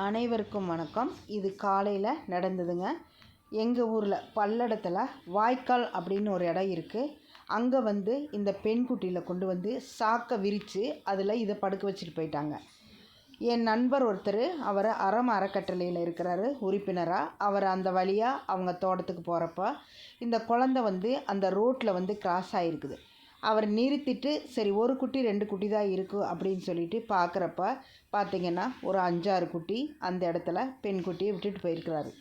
அனைவருக்கும் வணக்கம். இது காலையில் நடந்ததுங்க. எங்கள் ஊரில் பல்லடத்தில் வாய்க்கால் அப்படின்னு ஒரு இடம் இருக்குது அங்கே வந்து இந்த பெண் குட்டியில் கொண்டு வந்து சாக்கை விரித்து அதில் இதை படுக்க வச்சுட்டு போயிட்டாங்க. என் நண்பர் ஒருத்தர் அவர் அறம் அறக்கட்டளையில் இருக்கிறாரு உறுப்பினராக அவர் அந்த வழியாக அவங்க தோட்டத்துக்கு போகிறப்ப இந்த குழந்த வந்து அந்த ரோட்டில் வந்து கிராஸ் ஆகிருக்குது அவர் நிறுத்திட்டு சரி ஒரு குட்டி ரெண்டு குட்டி தான் இருக்குது அப்படின்னு சொல்லிட்டு பார்க்குறப்ப பார்த்திங்கன்னா ஒரு அஞ்சாறு குட்டி அந்த இடத்துல பெண் குட்டியை விட்டுட்டு போயிருக்கிறாரு.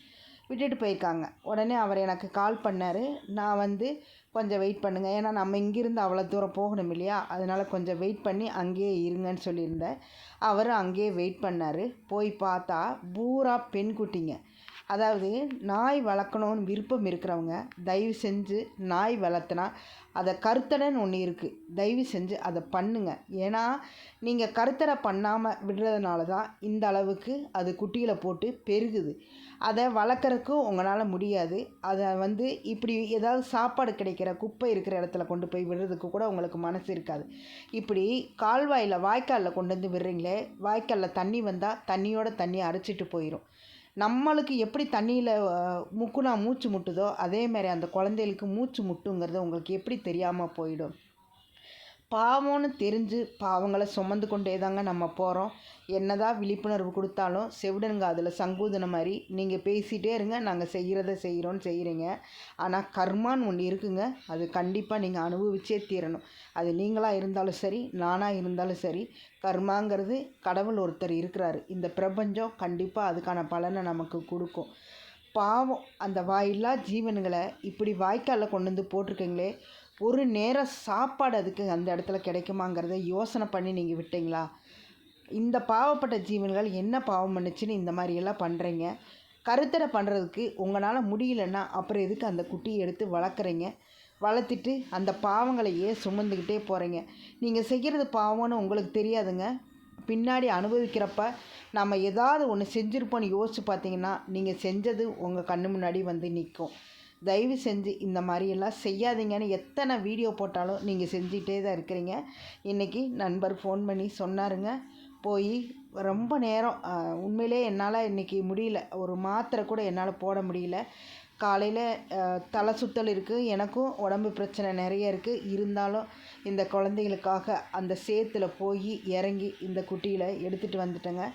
விட்டுட்டு போயிருக்காங்க. உடனே அவர் எனக்கு கால் பண்ணார். நான் வந்து கொஞ்சம் வெயிட் பண்ணுங்கள் ஏன்னா நம்ம இங்கேருந்து அவ்வளோ தூரம் போகணும் இல்லையா? அதனால் கொஞ்சம் வெயிட் பண்ணி அங்கேயே இருங்கன்னு சொல்லியிருந்தேன். அவர் அங்கேயே வெயிட் பண்ணார். போய் பார்த்தா பூரா பெண் குட்டிங்க. அதாவது நாய் வளர்க்கணுன்னு விருப்பம் இருக்கிறவங்க தயவு செஞ்சு நாய் வளர்த்துனா அதை கருத்தடைன்னு ஒன்று இருக்குது தயவு செஞ்சு அதை பண்ணுங்கள் ஏன்னா நீங்கள் கருத்தடை பண்ணாமல் விடுறதுனால தான் இந்த அளவுக்கு அது குட்டியில் போட்டு பெருகுது. அதை வளர்க்குறக்கும் உங்களால் முடியாது. அதை வந்து இப்படி ஏதாவது சாப்பாடு கிடைக்கிற குப்பை இருக்கிற இடத்துல கொண்டு போய் விடுறதுக்கு கூட உங்களுக்கு மனசு இருக்காது. இப்படி கால்வாயில் வாய்க்காலில் கொண்டு வந்து விடுறீங்களே வாய்க்காலில் தண்ணி வந்தால் தண்ணியோட தண்ணி அரைச்சிட்டு போயிடும் நம்மளுக்கு எப்படி தண்ணியில் முக்குனா மூச்சு முட்டுதோ அதேமாதிரி அந்த குழந்தைகளுக்கு மூச்சு முட்டுங்கிறது உங்களுக்கு எப்படி தெரியாமல் போயிடும். பாவம்னு தெரிஞ்சு பாவங்களை சுமந்து கொண்டே தாங்க நம்ம போகிறோம் என்னதான் விழிப்புணர்வு கொடுத்தாலும் செவிடனுங்க அதில் சங்கூதன மாதிரி. நீங்கள் பேசிகிட்டே இருங்க நாங்கள் செய்கிறத செய்கிறோன்னு செய்கிறீங்க ஆனால் கர்மான்னு ஒன்று இருக்குங்க. அது கண்டிப்பாக நீங்கள் அனுபவிச்சே தீரணும். அது நீங்களாக இருந்தாலும் சரி நானாக இருந்தாலும் சரி கர்மாங்கிறது கடவுள் ஒருத்தர் இருக்கிறாரு. இந்த பிரபஞ்சம் கண்டிப்பாக அதுக்கான பலனை நமக்கு கொடுக்கும். பாவம் அந்த வாயில்லா ஜீவனுங்களை இப்படி வாய்க்காலில் கொண்டு வந்து போட்டிருக்கீங்களே ஒரு நேரம் சாப்பாடு அதுக்கு அந்த இடத்துல கிடைக்குமாங்கிறத யோசனை பண்ணி நீங்கள் விட்டீங்களா? இந்த பாவப்பட்ட ஜீவன்கள் என்ன பாவம் பண்ணுச்சுன்னு இந்த மாதிரியெல்லாம் பண்ணுறீங்க கருத்தடை பண்ணுறதுக்கு உங்களால் முடியலன்னா அப்புறம் எதுக்கு அந்த குட்டியை எடுத்து வளர்க்குறீங்க? வளர்த்துட்டு அந்த பாவங்களையே சுமந்துக்கிட்டே போகிறீங்க நீங்கள் செய்கிறது பாவம்னு உங்களுக்கு தெரியாதுங்க. பின்னாடி அனுபவிக்கிறப்ப நம்ம ஏதாவது ஒன்று செஞ்சுருப்போன்னு யோசித்து பார்த்தீங்கன்னா நீங்கள் செஞ்சது உங்கள் கண்ணு முன்னாடி வந்து நிற்கும் தயவு செஞ்சு இந்த மாதிரியெல்லாம் செய்யாதீங்கன்னு எத்தனை வீடியோ போட்டாலும் நீங்கள் செஞ்சிகிட்டே தான் இருக்கிறீங்க. இன்றைக்கி நண்பர் ஃபோன் பண்ணி சொன்னாருங்க. போய் ரொம்ப நேரம் உண்மையிலே என்னால் இன்றைக்கி முடியல. ஒரு மாத்திரை கூட என்னால் போட முடியல. காலையில் தலை சுற்றல் இருக்குது எனக்கும் உடம்பு பிரச்சனை நிறைய இருக்குது இருந்தாலும் இந்த குழந்தைகளுக்காக அந்த சேத்துல போய் இறங்கி இந்த குட்டியில் எடுத்துகிட்டு வந்துட்டேங்க.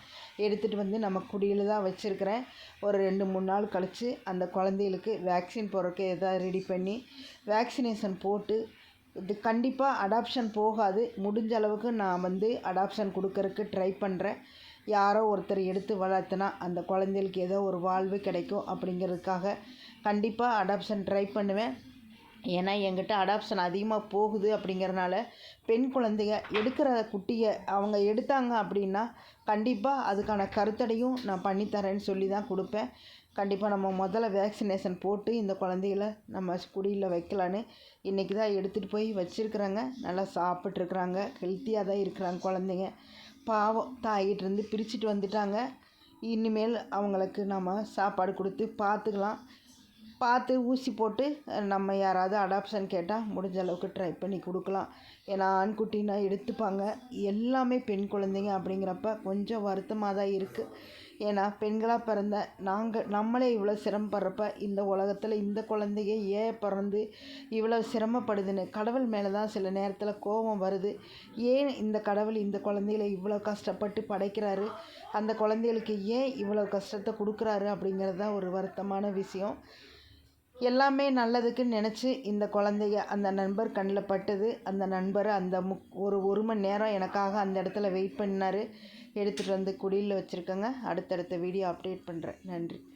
எடுத்துகிட்டு வந்து நம்ம குடியில் தான் வச்சுருக்கிறேன். ஒரு ரெண்டு மூணு நாள் கழித்து அந்த குழந்தைகளுக்கு வேக்சின் போடுறதுக்கு எதாவது ரெடி பண்ணி வேக்சினேஷன் போட்டு இது கண்டிப்பாக அடாப்ஷன் போகாது. முடிஞ்ச அளவுக்கு நான் வந்து அடாப்ஷன் கொடுக்கறக்கு ட்ரை பண்ணுறேன் யாரோ ஒருத்தர் எடுத்து வளர்த்துனா அந்த குழந்தைகளுக்கு ஏதோ ஒரு வாழ்வு கிடைக்கும் அப்படிங்கிறதுக்காக கண்டிப்பாக அடாப்ஷன் ட்ரை பண்ணுவேன். ஏன்னா என்கிட்ட அடாப்ஷன் அதிகமாக போகுது அப்படிங்கிறனால பெண் குழந்தைய எடுக்கிற குட்டியை அவங்க எடுத்தாங்க அப்படின்னா கண்டிப்பாக அதுக்கான கருத்தடையும் நான் பண்ணித்தரேன்னு சொல்லி தான் கொடுப்பேன். கண்டிப்பாக நம்ம முதல்ல வேக்சினேஷன் போட்டு இந்த குழந்தைகளை நம்ம குடியில் வைக்கலான்னு இன்றைக்கி தான் எடுத்துகிட்டு போய் வச்சுருக்குறாங்க. நல்லா சாப்பிட்ருக்குறாங்க ஹெல்த்தியாக தான் இருக்கிறாங்க குழந்தைங்க. பாவம் தாயிட்டிருந்து பிரிச்சுட்டு வந்துட்டாங்க. இனிமேல் அவங்களுக்கு நம்ம சாப்பாடு கொடுத்து பார்த்துக்கலாம் பார்த்து ஊசி போட்டு நம்ம யாராவது அடாப்ஷன் கேட்டால் முடிஞ்ச அளவுக்கு ட்ரை பண்ணி கொடுக்கலாம். ஏன்னா ஆண்குட்டினா எடுத்துப்பாங்க. எல்லாமே பெண் குழந்தைங்க அப்படிங்கிறப்ப கொஞ்சம் வருத்தமாக தான் இருக்குது ஏன்னா பெண்களாக பிறந்த நாங்கள் நம்மளே இவ்வளோ சிரமப்படுறப்ப இந்த உலகத்தில் இந்த குழந்தைங்க ஏன் பிறந்து இவ்வளோ சிரமப்படுதுன்னு கடவுள் மேலே தான் சில நேரத்தில் கோபம் வருது. ஏன் இந்த கடவுள் இந்த குழந்தைகளை இவ்வளோ கஷ்டப்பட்டு படைக்கிறாரு? அந்த குழந்தைகளுக்கு ஏன் இவ்வளோ கஷ்டத்தை கொடுக்குறாரு அப்படிங்கிறது தான் ஒரு வருத்தமான விஷயம். எல்லாமே நல்லதுக்குன்னு நினச்சி இந்த குழந்தைய அந்த நண்பர் கண்ணில் பட்டது. அந்த நண்பர் அந்த முக் ஒரு ஒரு மணி நேரம் எனக்காக அந்த இடத்துல வெயிட் பண்ணார். எடுத்துகிட்டு வந்து குடியில் வச்சுருக்கேங்க. அடுத்தடுத்த வீடியோ அப்டேட் பண்ணுறேன் நன்றி.